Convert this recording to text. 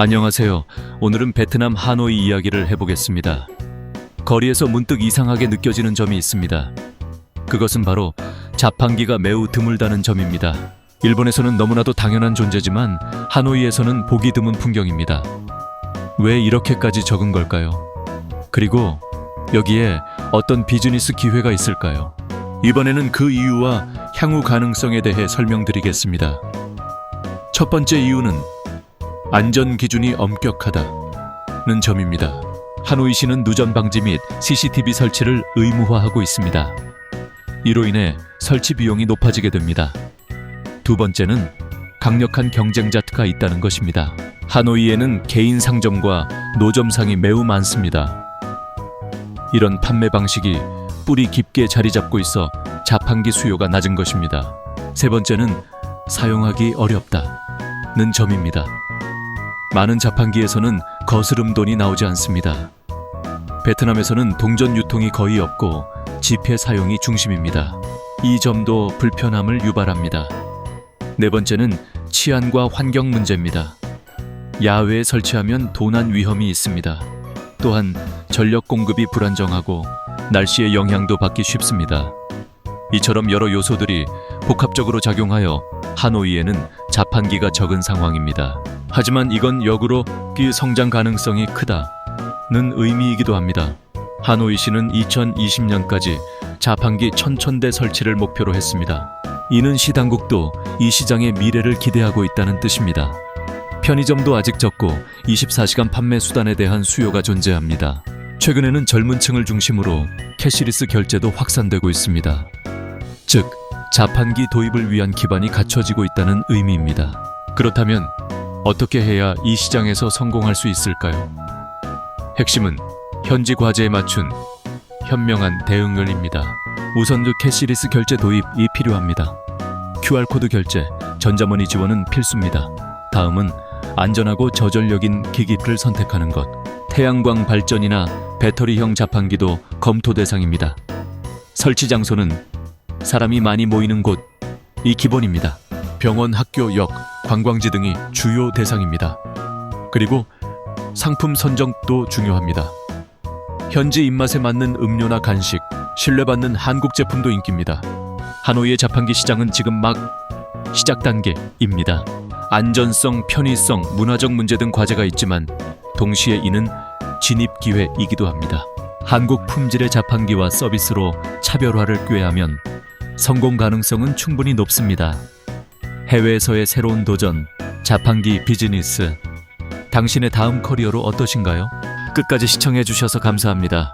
안녕하세요. 오늘은 베트남 하노이 이야기를 해보겠습니다. 거리에서 문득 이상하게 느껴지는 점이 있습니다. 그것은 바로 자판기가 매우 드물다는 점입니다. 일본에서는 너무나도 당연한 존재지만 하노이에서는 보기 드문 풍경입니다. 왜 이렇게까지 적은 걸까요? 그리고 여기에 어떤 비즈니스 기회가 있을까요? 이번에는 그 이유와 향후 가능성에 대해 설명드리겠습니다. 첫 번째 이유는 안전 기준이 엄격하다는 점입니다. 하노이시는 누전 방지 및 CCTV 설치를 의무화하고 있습니다. 이로 인해 설치 비용이 높아지게 됩니다. 두 번째는 강력한 경쟁자가 있다는 것입니다. 하노이에는 개인 상점과 노점상이 매우 많습니다. 이런 판매 방식이 뿌리 깊게 자리 잡고 있어 자판기 수요가 낮은 것입니다. 세 번째는 사용하기 어렵다는 점입니다. 많은 자판기에서는 거스름 돈이 나오지 않습니다. 베트남에서는 동전 유통이 거의 없고 지폐 사용이 중심입니다. 이 점도 불편함을 유발합니다. 네 번째는 치안과 환경 문제입니다. 야외에 설치하면 도난 위험이 있습니다. 또한 전력 공급이 불안정하고 날씨의 영향도 받기 쉽습니다. 이처럼 여러 요소들이 복합적으로 작용하여 하노이에는 자판기가 적은 상황입니다. 하지만 이건 역으로 그 성장 가능성이 크다는 의미이기도 합니다. 하노이 시는 2020년까지 자판기 1000대 설치를 목표로 했습니다. 이는 시 당국도 이 시장의 미래를 기대하고 있다는 뜻입니다. 편의점도 아직 적고 24시간 판매 수단에 대한 수요가 존재합니다. 최근에는 젊은 층을 중심으로 캐시리스 결제도 확산되고 있습니다. 즉, 자판기 도입을 위한 기반이 갖춰지고 있다는 의미입니다. 그렇다면 어떻게 해야 이 시장에서 성공할 수 있을까요? 핵심은 현지 과제에 맞춘 현명한 대응을입니다. 우선 그 캐시리스 결제 도입이 필요합니다. QR코드 결제, 전자머니 지원은 필수입니다. 다음은 안전하고 저전력인 기기를 선택하는 것. 태양광 발전이나 배터리형 자판기도 검토 대상입니다. 설치 장소는 사람이 많이 모이는 곳 이 기본입니다. 병원, 학교, 역, 관광지 등이 주요 대상입니다. 그리고 상품 선정도 중요합니다. 현지 입맛에 맞는 음료나 간식, 신뢰받는 한국 제품도 인기입니다. 하노이의 자판기 시장은 지금 막 시작 단계입니다. 안전성, 편의성, 문화적 문제 등 과제가 있지만 동시에 이는 진입 기회이기도 합니다. 한국 품질의 자판기와 서비스로 차별화를 꾀하면 성공 가능성은 충분히 높습니다. 해외에서의 새로운 도전, 자판기 비즈니스. 당신의 다음 커리어로 어떠신가요? 끝까지 시청해 주셔서 감사합니다.